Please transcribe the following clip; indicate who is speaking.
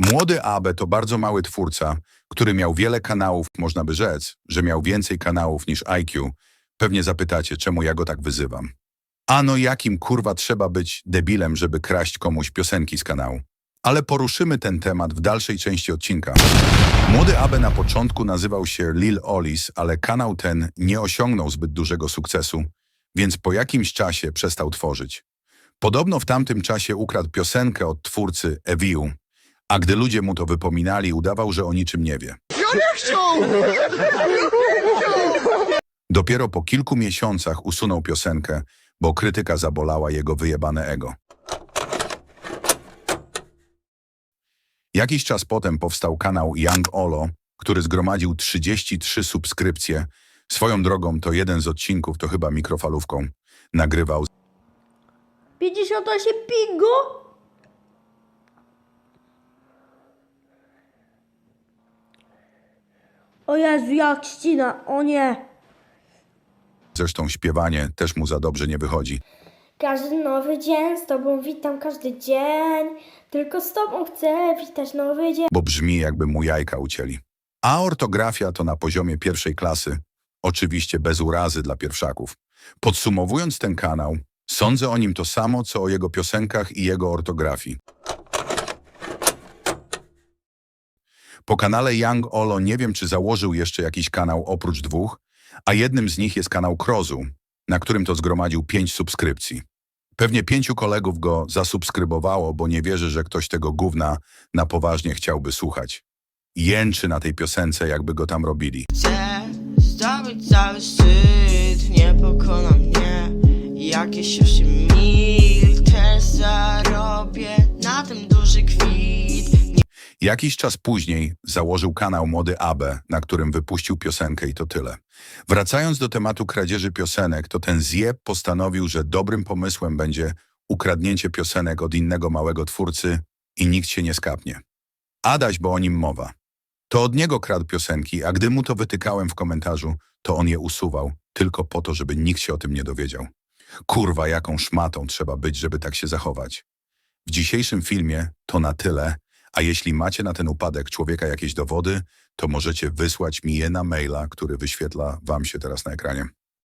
Speaker 1: Młody Abe to bardzo mały twórca, który miał wiele kanałów, można by rzec, że miał więcej kanałów niż IQ. Pewnie zapytacie, czemu ja go tak wyzywam. Ano jakim kurwa trzeba być debilem, żeby kraść komuś piosenki z kanału. Ale poruszymy ten temat w dalszej części odcinka. Młody Abe na początku nazywał się Lil Olis, ale kanał ten nie osiągnął zbyt dużego sukcesu, więc po jakimś czasie przestał tworzyć. Podobno w tamtym czasie ukradł piosenkę od twórcy Eviu, a gdy ludzie mu to wypominali, udawał, że o niczym nie wie. Dopiero po kilku miesiącach usunął piosenkę, bo krytyka zabolała jego wyjebane ego. Jakiś czas potem powstał kanał Young Olo, który zgromadził 33 subskrypcje. Swoją drogą to jeden z odcinków, to chyba mikrofalówką, nagrywał
Speaker 2: 58 pingu? O Jezu, jak ścina, o nie.
Speaker 1: Zresztą śpiewanie też mu za dobrze nie wychodzi.
Speaker 2: Każdy nowy dzień z tobą witam każdy dzień. Tylko z tobą chcę witać nowy dzień.
Speaker 1: bo brzmi jakby mu jajka ucięli. A ortografia to na poziomie pierwszej klasy, oczywiście bez urazy dla pierwszaków. Podsumowując ten kanał, sądzę o nim to samo, co o jego piosenkach i jego ortografii. Po kanale Young Olo nie wiem, czy założył jeszcze jakiś kanał oprócz dwóch, a jednym z nich jest kanał Krozu, na którym to zgromadził pięć subskrypcji. Pewnie pięciu kolegów go zasubskrybowało, bo nie wierzy, że ktoś tego gówna na poważnie chciałby słuchać. Jęczy na tej piosence, jakby go tam robili.
Speaker 3: Chcę zdobyć cały szczyt, nie pokona mnie Jakieś 8 mil
Speaker 1: Jakiś czas później założył kanał Młody Abe, na którym wypuścił piosenkę i to tyle. Wracając do tematu kradzieży piosenek, to ten zjeb postanowił, że dobrym pomysłem będzie ukradnięcie piosenek od innego małego twórcy i nikt się nie skapnie. Adaś, bo o nim mowa. To od niego kradł piosenki, a gdy mu to wytykałem w komentarzu, to on je usuwał, tylko po to, żeby nikt się o tym nie dowiedział. Kurwa, jaką szmatą trzeba być, żeby tak się zachować. W dzisiejszym filmie to na tyle, a jeśli macie na ten upadek człowieka jakieś dowody, to możecie wysłać mi je na maila, który wyświetla wam się teraz na ekranie.